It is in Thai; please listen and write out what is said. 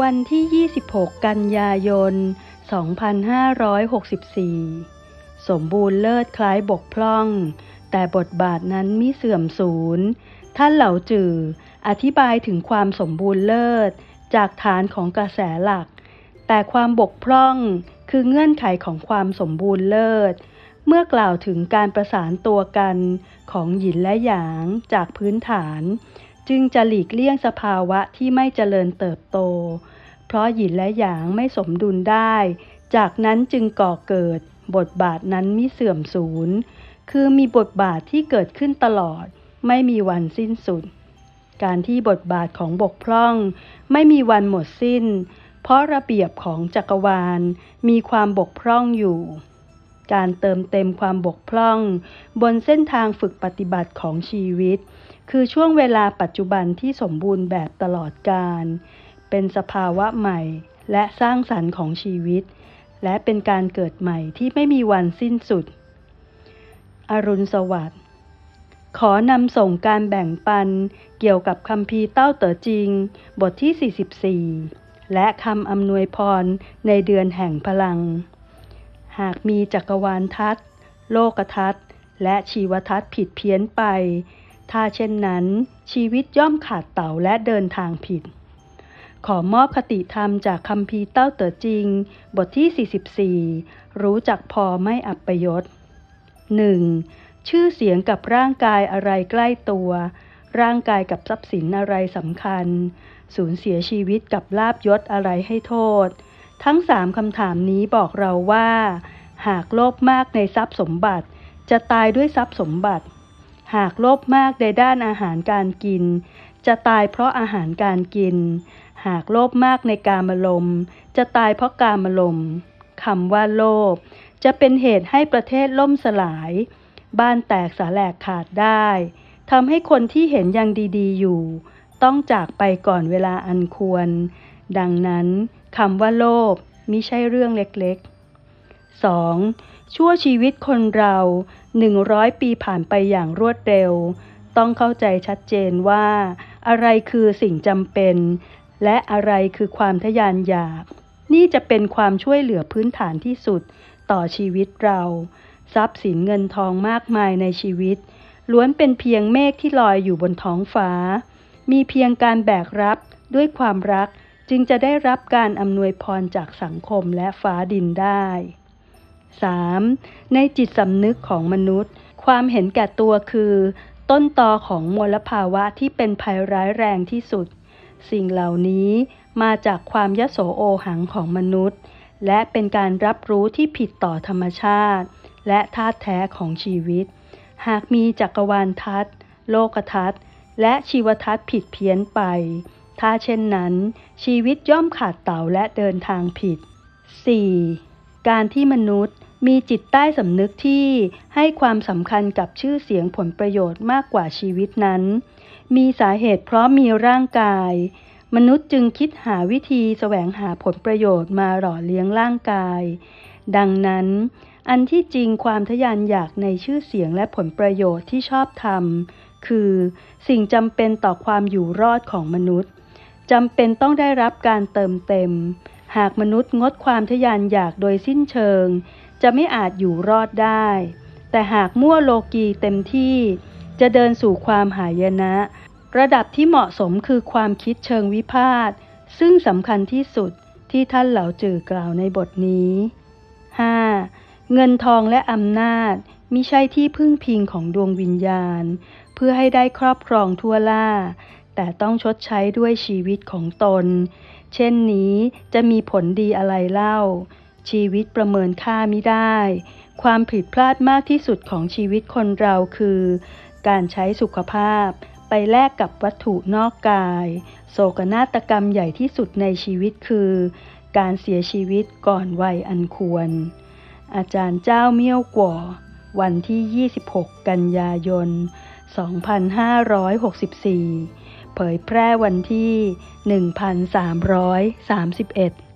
วันที่ 26 กันยายน 2564 สมบูรณ์เลิศคล้ายบกพร่อง แต่บทบาทนั้นมิเสื่อมสูญ ท่านเหล่าจืออธิบายถึงความสมบูรณ์เลิศ จากฐานของกระแสหลัก แต่ความบกพร่องคือเงื่อนไขของความสมบูรณ์เลิศ เมื่อกล่าวถึงการประสานตัวกันของหยินและหยางจากพื้นฐาน จึงจะหลีกเลี่ยงสภาวะที่ไม่เจริญเติบโต เพราะหยินและหยางไม่สมดุลได้ จากนั้นจึงก่อเกิด บทบาทนั้นมิเสื่อมสูญ คือมีบทบาทที่เกิดขึ้นตลอด ไม่มีวันสิ้นสุด การที่บทบาทของบกพร่อง ไม่มีวันหมดสิ้น เพราะระเบียบของจักรวาล มีความบกพร่องอยู่การเติมเต็มความบกพร่อง บนเส้นทางฝึกปฏิบัติของชีวิต คือช่วงเวลาปัจจุบันที่สมบูรณ์แบบตลอดกาลเป็นสภาวะใหม่และสร้างสรรค์ของชีวิต และเป็นการเกิดใหม่ที่ไม่มีวันสิ้นสุด อรุณสวัสดิ์ ขอนำส่งการแบ่งปันเกี่ยวกับคำพีเต้าเต๋อจริง บทที่ 44 และคำอำนวยพรในเดือนแห่งพลัง หากมีจักรวาลทัศโลกทัศและชีวทัศผิดเพี้ยนไป ถ้าเช่นนั้น ชีวิตย่อมขาดเต่าและเดินทางผิด ขอมอบคติธรรมจากคำพีเต้าเต๋อจริง บทที่ 44 รู้จักพอไม่อัปยศ 1. ชื่อเสียงกับร่างกายอะไรใกล้ตัว ร่างกายกับทรัพย์สินอะไรสำคัญ สูญเสียชีวิตกับลาบยศอะไรให้โทษ ทั้งสามคำถามนี้บอกเราว่า หากโลภมากในทรัพย์สมบัติ จะตายด้วยทรัพย์สมบัติ หากโลภมากในด้านอาหารการกิน จะตายเพราะอาหารการกิน หากโลภมากในการมลมจะตายเพราะการมลมคำว่าโลภจะเป็นเหตุให้ประเทศล่มสลาย บ้านแตกสาแหลกขาดได้ทำให้คนที่เห็นยังดีๆอยู่ ต้องจากไปก่อนเวลาอันควร ดังนั้นคำว่าโลภมิใช่เรื่องเล็กๆ 2. ชั่วชีวิตคนเราหนึ่งร้อยปีผ่านไปอย่างรวดเร็ว ต้องเข้าใจชัดเจนว่า อะไรคือสิ่งจำเป็น และอะไรคือความทะยานอยาก นี่จะเป็นความช่วยเหลือพื้นฐานที่สุดต่อชีวิตเรา ทรัพย์สินเงินทองมากมายในชีวิต ล้วนเป็นเพียงเมฆที่ลอยอยู่บนท้องฟ้า มีเพียงการแบกรับด้วยความรักจึงจะได้รับการอำนวยพรจากสังคมและฟ้าดินได้ 3. ในจิตสำนึกของมนุษย์ ความเห็นแก่ตัวคือ ต้นตอของมลภาวะที่เป็นภัยร้ายแรงที่สุด สิ่งเหล่านี้มาจากความยโสโอหังของมนุษย์ และเป็นการรับรู้ที่ผิดต่อธรรมชาติ และธาตุแท้ของชีวิต หากมีจักรวาลทัศน์ โลกทัศน์ และชีวทัศน์ผิดเพี้ยนไป ถ้าเช่นนั้น ชีวิตย่อมขาดเต่าและเดินทางผิด 4. การที่มนุษย์มีจิตใต้สำนึกที่ให้ความสำคัญกับชื่อเสียงผลประโยชน์มากกว่าชีวิตนั้น มีสาเหตุเพราะมีร่างกาย มนุษย์จึงคิดหาวิธีแสวงหาผลประโยชน์มาหล่อเลี้ยงร่างกาย ดังนั้น อันที่จริงความทะยานอยากในชื่อเสียงและผลประโยชน์ที่ชอบทำคือสิ่งจำเป็นต่อความอยู่รอดของมนุษย์จำเป็นต้องได้รับการเติมเต็ม หากมนุษย์งดความทะยานอยากโดยสิ้นเชิง จะไม่อาจอยู่รอดได้ แต่หากมั่วโลกีเต็มที่ จะเดินสู่ความหายนะ ระดับที่เหมาะสมคือความคิดเชิงวิพาทซึ่งสำคัญที่สุดที่ท่านเหล่าจือกล่าวในบทนี้ 5. เงินทองและอำนาจมิใช่ที่พึ่งพิงของดวงวิญญาณ เพื่อให้ได้ครอบครองทั่วล่า แต่ต้องชดใช้ด้วยชีวิตของตน เช่นนี้จะมีผลดีอะไรเล่า ชีวิตประเมินค่าไม่ได้ ความผิดพลาดมากที่สุดของชีวิตคนเราคือ การใช้สุขภาพไปแลกกับวัตถุนอกกาย โศกนาฏกรรมใหญ่ที่สุดในชีวิตคือ การเสียชีวิตก่อนวัยอันควร อาจารย์เจ้าเมี่ยวกว่าวันที่ 26 กันยายน 2564 เผยแพร่วันที่ 1331